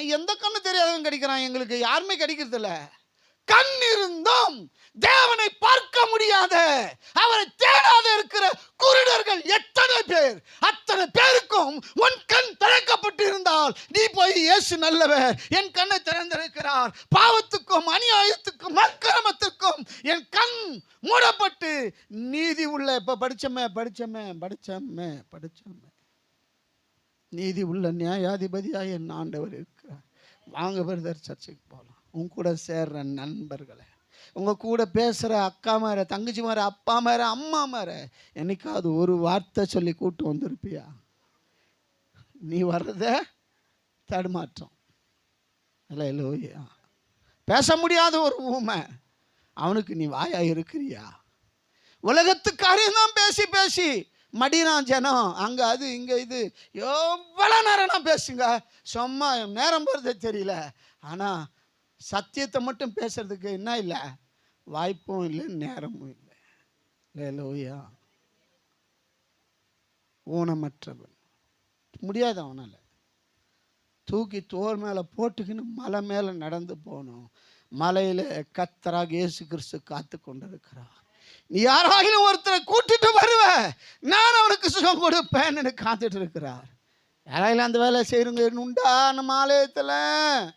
எந்த கண்ணு தெரியாதவன் கிடைக்கிறான் எங்களுக்கு. யாருமே கிடைக்கிறது இல்ல கண் இருந்தும் தேவனை பார்க்க முடியாத அவரை தேடாத இருக்கிற குருடர்கள் எத்தனை பேர்? அத்தனை பேருக்கும் உன் கண் திறக்கப்பட்டு இருந்தால் நீ போய் இயேசு நல்லவர். என் கண்ணை திறந்திருக்கிறார். பாவத்துக்கும் அநியாயத்துக்கும் அக்கிரமத்துக்கும் என் கண் மூடப்பட்டு நீதி உள்ள இப்ப படிச்சமே படிச்சமே படிச்சமே படிச்சமே. நீதி உள்ள நியாயாதிபதியாக என் ஆண்டவர் இருக்கிறார் வாங்க பிரதர் சர்ச்சைக்கு போகலாம் உன் கூட சேர்ற நண்பர்களை உங்கள் கூட பேசுகிற அக்கா மார தங்கச்சி மார அப்பா மார அம்மா மார என்னைக்காவது ஒரு வார்த்தை சொல்லி கூட்டு வந்திருப்பியா? நீ வர்றத தடுமாற்றம். இல்லை இல்லையா பேச முடியாத ஒரு ஊமை அவனுக்கு நீ வாயா இருக்கிறியா? உலகத்துக்காரையும் தான் பேசி பேசி மடினான் ஜனம். அங்கே அது இங்கே இது. எவ்வளோ நேரம் நான் பேசுங்க? சும்மா நேரம் போகிறதே தெரியல. ஆனால் சத்தியத்தை மட்டும் பேசுறதுக்கு என்ன இல்லை? வாய்ப்பும் இல்லை நேரமும் இல்லை. இல்லை லோயா ஊனமற்றவன். முடியாது அவனால். தூக்கி தோல் மேலே போட்டுக்கின்னு மலை மேலே நடந்து போகணும். மலையில் கத்தராக இயேசு கிறிஸ்து காத்து கொண்டிருக்கிறார் நீ யாராகிலும் ஒருத்தரை கூட்டிட்டு வருவ. நான் அவனுக்கு சுகம் கொடுப்பேன்னு காத்துட்டு இருக்கிறார். யாராயிலும் அந்த வேலை செய்யறவங்க உண்டா நம்ம ஆலயத்தில்?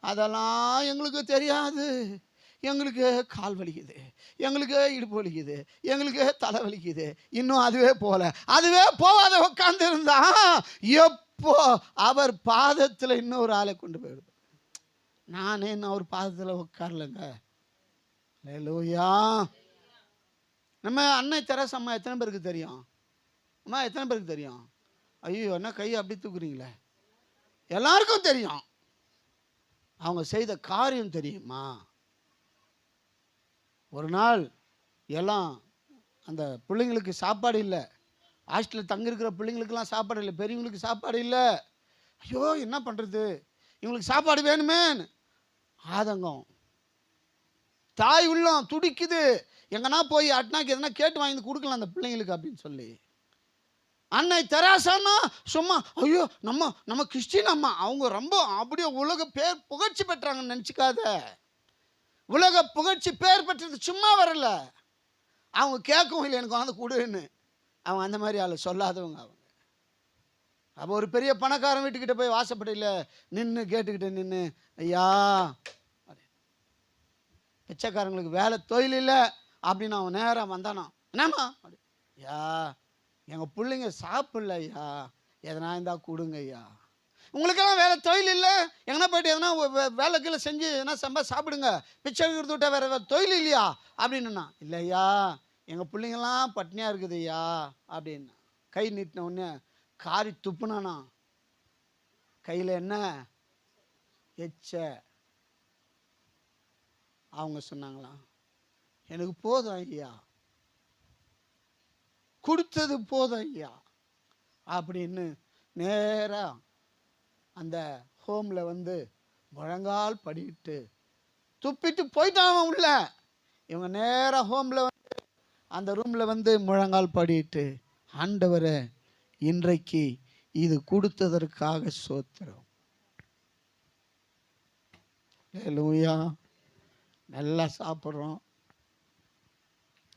அதெல்லாம் எங்களுக்கு தெரியாது. எங்களுக்கு கால் வலிக்குது. எங்களுக்கு இடுப்பு வலிக்குது. எங்களுக்கு தலை வலிக்குது. இன்னும் அதுவே போல. அதுவே போகாத உட்காந்து இருந்தா எப்போ அவர் பாதத்தில் இன்னொரு ஆளை கொண்டு போயிடுவார். நானே இன்னும் அவர் பாதத்தில் உட்காரலங்க. லூயா நம்ம அன்னை தெரசா அம்மா எத்தனை பேருக்கு தெரியும்? அம்மா எத்தனை பேருக்கு தெரியும்? ஐயோ என்ன கையை அப்படி தூக்குறீங்களே. எல்லாருக்கும் தெரியும். அவங்க செய்த காரியம் தெரியுமா? ஒரு நாள் எல்லாம் அந்த பிள்ளைங்களுக்கு சாப்பாடு இல்லை. ஹாஸ்டலில் தங்கியிருக்கிற பிள்ளைங்களுக்கெல்லாம் சாப்பாடு இல்லை. பெரியவங்களுக்கு சாப்பாடு இல்லை. ஐயோ என்ன பண்ணுறது இவங்களுக்கு சாப்பாடு வேணுமேன்னு. ஆதங்கம். தாய் உள்ளம் துடிக்குது. எங்கன்னா போய் அட்னாக்கு எதனா கேட்டு வாங்கி வந்து கொடுக்கலாம் அந்த பிள்ளைங்களுக்கு அப்படின்னு சொல்லி. அன்னை தெராசான்னா சும்மா ஐயோ நம்ம நம்ம கிறிஸ்டின் அம்மா அவங்க ரொம்ப அப்படியே உலக பேர் புகழ்ச்சி பெற்றாங்கன்னு நினச்சிக்காத. உலக புகழ்ச்சி பேர் பெற்றது சும்மா வரல. அவங்க கேட்கவும் இல்லை எனக்கு வந்து கொடுன்னு. அவங்க அந்த மாதிரி ஆள் சொல்லாதவங்க அவங்க. அப்போ ஒரு பெரிய பணக்காரன் வீட்டுக்கிட்ட போய் வாசப்படையில் நின்று கேட்டுக்கிட்டு நின்று ஐயா பிச்சைக்காரங்களுக்கு வேலை தொழில் இல்லை அப்படின்னு அவன் நேராக வந்தானா? என்னம்மா? ஐயா எங்கள் பிள்ளைங்க சாப்பிடல ஐயா. எதனா இருந்தால் கொடுங்க ஐயா. உங்களுக்கெல்லாம் வேலை தொழில் இல்லை? எங்கன்னா போயிட்டு எதனா வே- வேலை கீழே செஞ்சு எதனா சம்பா சாப்பிடுங்க. பிச்சை எடுத்து விட்டா வேறு வேறு தொழில் இல்லையா? அப்படின்னா இல்லையா எங்கள் பிள்ளைங்கெல்லாம் பட்னியாக இருக்குது ஐயா அப்படின்னா கை நீட்டின உடனே காரி துப்புனானா? கையில் என்ன? எச்ச. அவங்க சொன்னாங்களாம் எனக்கு போதும் ஐயா. கொடுத்தது போதும் ஐயா. அப்படின்னு நேராக அந்த ஹோமில் வந்து முழங்கால் படிக்கிட்டு துப்பிட்டு போயிட்டான் அவன் உள்ள. இவங்க நேராக ஹோமில் வந்து அந்த ரூமில் வந்து முழங்கால் படிட்டு ஆண்டவரை இன்றைக்கு இது கொடுத்ததற்காக சோத்திரம். லூயா நல்லா சாப்பிட்றோம்.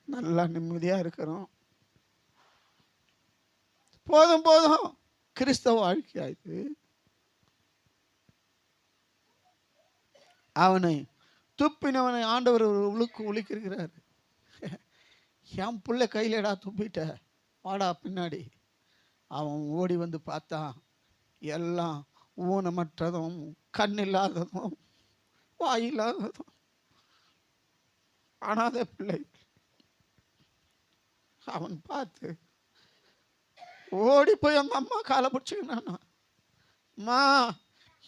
நல்லா நிம்மதியாக இருக்கிறோம். போதும் போதும். கிறிஸ்தவ வாழ்க்கையாயிது அவனை துப்பினவனை ஆண்டவர் ஒரு உழுக்கு உழுக்கிறார் என் பிள்ளை கையிலடா துப்பிட்ட. வாடா பின்னாடி. அவன் ஓடி வந்து பார்த்தான். எல்லாம் ஊனமற்றதும் கண் இல்லாததும் வாயில்லாததும். அனாதை பிள்ளை. அவன் பார்த்து ஓடி போய் அந்த அம்மா காலை பிடிச்சிக்கினானா அம்மா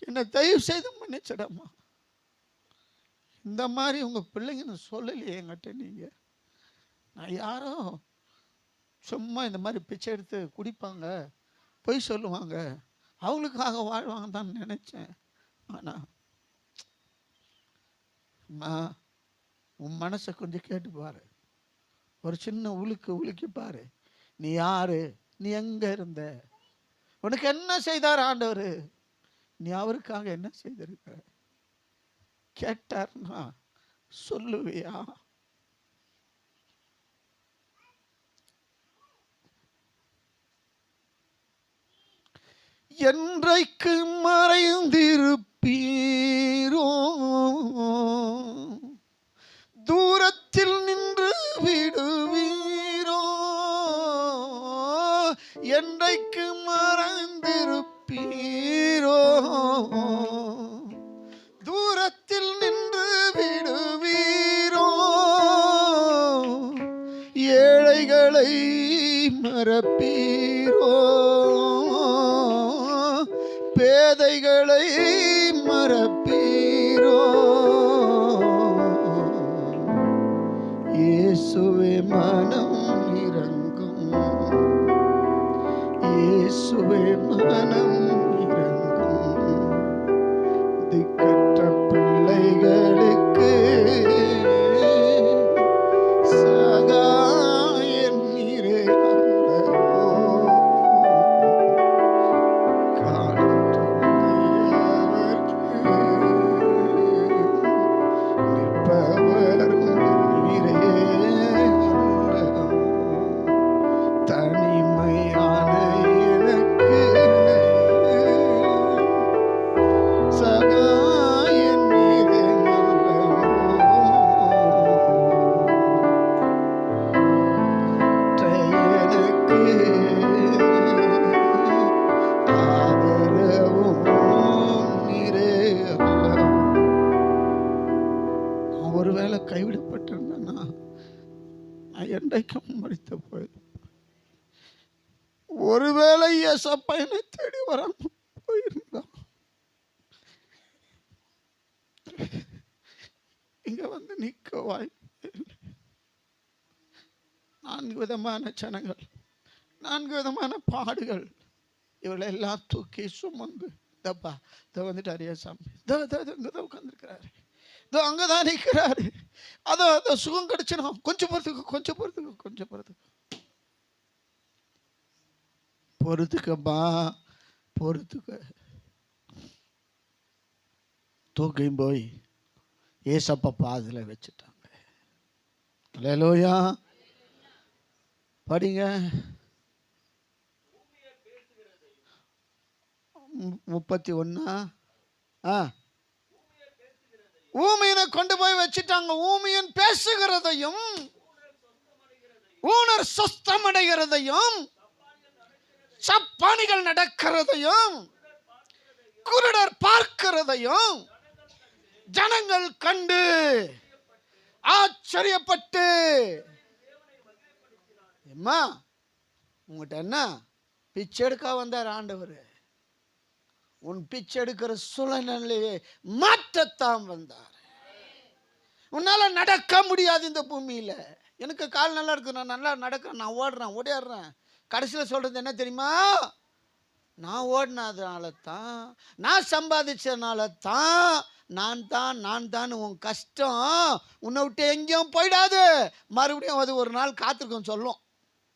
என்னை தயவு செய்து மன்னிச்சிடம்மா. இந்த மாதிரி உங்கள் பிள்ளைங்கன்னு சொல்லலையே என்கிட்ட நீங்கள் நான் யாரோ சும்மா இந்த மாதிரி பிச்சை எடுத்து குடிப்பாங்க பொய் சொல்லுவாங்க. அவங்களுக்காக வாழ்வாங்க தான் நினச்சேன். ஆனால் அம்மா உன் மனசை கொஞ்சம் கேட்டு பாரு. ஒரு சின்ன உலுக்கு உலுக்கி பாரு. நீ யாரு? நீ எங்க இருந்த? உனக்கு என்ன செய்தார் ஆண்டவர்? நீ அவருக்காக என்ன செய்திருக்கிற கேட்டார்னா சொல்லுவியா? என்றைக்கு மறைந்திருப்பீ மறந்திருப்பீரோ? தூரத்தில் நின்று விடுவீரோ? ஏழைகளை மறப்பீரோ? பேதைகளை ஒருவேளை பையனை தேடி வராம போயிருந்தான். இங்க வந்து நிற்க வாய்ப்பு இல்லை. நான்கு விதமான ஜனங்கள் நான்கு விதமான பாடுகள். இவளை எல்லாம் தூக்கி சுமந்து தப்பா இதோ அரிய சாமி. இதோ இதோ இதோ இங்கே தான் உட்காந்துருக்கிறாரு இதோ அங்கே தான் நிற்கிறாரு அதோ அதோ சுகம் கிடைச்சிடும். கொஞ்சம் பொறுத்துக்கு கொஞ்சம் பொறுத்துக்கு கொஞ்சம் பொறுத்துக்கு. பொறுத்துக்கம்மா பொறுத்துக்க. தூக்கியும் போய் ஏசப்பா பாதில் வச்சுட்டாங்க. லோயா படிங்க. முப்பத்தி ஒன்னா? ஆ. ஊமையனை கொண்டு போய் வச்சுட்டாங்க. ஊமையன் பேசுகிறதையும் ஊனர் சொஸ்தமடைகிறதையும் சப்பானிகள் நடக்கிறதையும் குருடர் பார்க்கிறதையும் ஜனங்கள் கண்டு ஆச்சரியப்பட்டு. அம்மா உங்கள்கிட்ட என்ன? பிச்சை எடுக்க வந்தார் ஆண்டவர். உன் பிச்சை எடுக்கிற சூழ்நிலையை மாற்றத்தான் வந்தார். உன்னால நடக்க முடியாது இந்த பூமியில. எனக்கு கால் நல்லா இருக்கு நான் நல்லா நடக்கிறேன் நான் ஓடுறேன் ஓடிடுறேன் கடைசியில் சொல்கிறது என்ன தெரியுமா? நான் ஓடினதுனால தான் நான் சம்பாதிச்சதுனால தான் நான் தான் நான் தான் உன் கஷ்டம். உன்னை விட்டு எங்கேயும் போயிடாது. மறுபடியும் அது ஒரு நாள் காத்திருக்கும் சொல்லும்.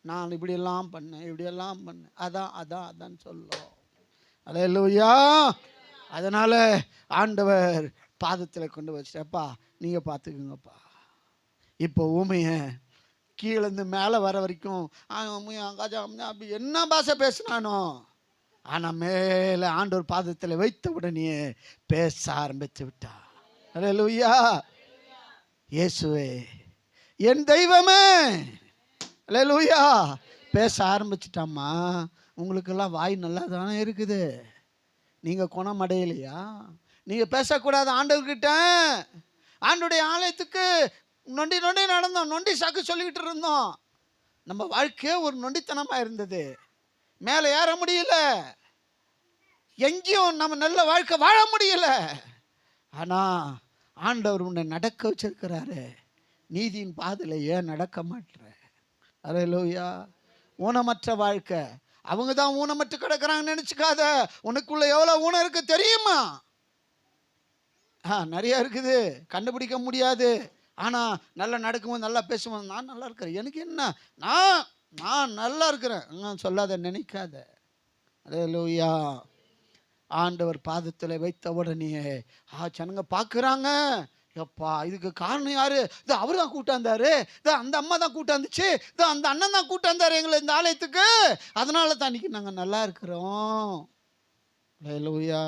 நான் இப்படியெல்லாம் பண்ணேன் இப்படியெல்லாம் பண்ணேன். அதான் அதான் அதான் சொல்லும். அலையலூயா அதனால் ஆண்டவர் பாதத்தில் கொண்டு வச்சிட்டப்பா நீங்கள் பார்த்துக்குங்கப்பா. இப்போ ஊமையை கீழேருந்து மேலே வர வரைக்கும் அப்படி என்ன பாஷை பேசினானோ ஆனால் மேலே ஆண்டோர் பாதத்தில் வைத்த உடனே பேச ஆரம்பித்து விட்டா அலையலூயா இயேசுவே என் தெய்வமே அலையலூயா பேச ஆரம்பிச்சிட்டாம்மா உங்களுக்கெல்லாம் வாய் நல்லா தானே இருக்குது. நீங்கள் குணம் அடையலையா நீங்கள் பேசக்கூடாது ஆண்டவர்கிட்ட. ஆண்டுடைய ஆலயத்துக்கு நொண்டி நொண்டி நடந்தோம். நொண்டி சாக்கு சொல்லிக்கிட்டு இருந்தோம். நம்ம வாழ்க்கையே ஒரு நொண்டித்தனமாக இருந்தது. மேலே ஏற முடியல. எங்கேயும் நம்ம நல்ல வாழ்க்கை வாழ முடியல. ஆனால் ஆண்டவர் உன்னை நடக்க வச்சிருக்கிறாரு. நீதியின் பாதையில் ஏன் நடக்க மாட்டுற லோயா ஊனமற்ற வாழ்க்கை. அவங்க தான் ஊனமற்று கிடக்குறாங்கன்னு நினச்சிக்காத. உனக்குள்ள எவ்வளோ ஊனம் இருக்கு தெரியுமா? ஆ நிறையா இருக்குது. கண்டுபிடிக்க முடியாது. ஆனால் நல்லா நடக்கும்போது நல்லா பேசும்போது நான் நல்லா இருக்கிறேன். எனக்கு என்ன? நான் நான் நல்லா இருக்கிறேன். ம், சொல்லாத நினைக்காத. அலையலூயா ஆண்டவர் பாதத்தில் வைத்த உடனே ஆ ஜனங்க பார்க்குறாங்க. எப்பா இதுக்கு காரணம் யாரு? இது அவர் தான் கூட்டாந்தாரு இது அந்த அம்மா தான் கூட்டாந்துச்சு இது அந்த அண்ணன் தான் கூட்டாந்தாரு எங்களை இந்த ஆலயத்துக்கு. அதனால தான் இன்னைக்கு நாங்கள் நல்லா இருக்கிறோம். லூயா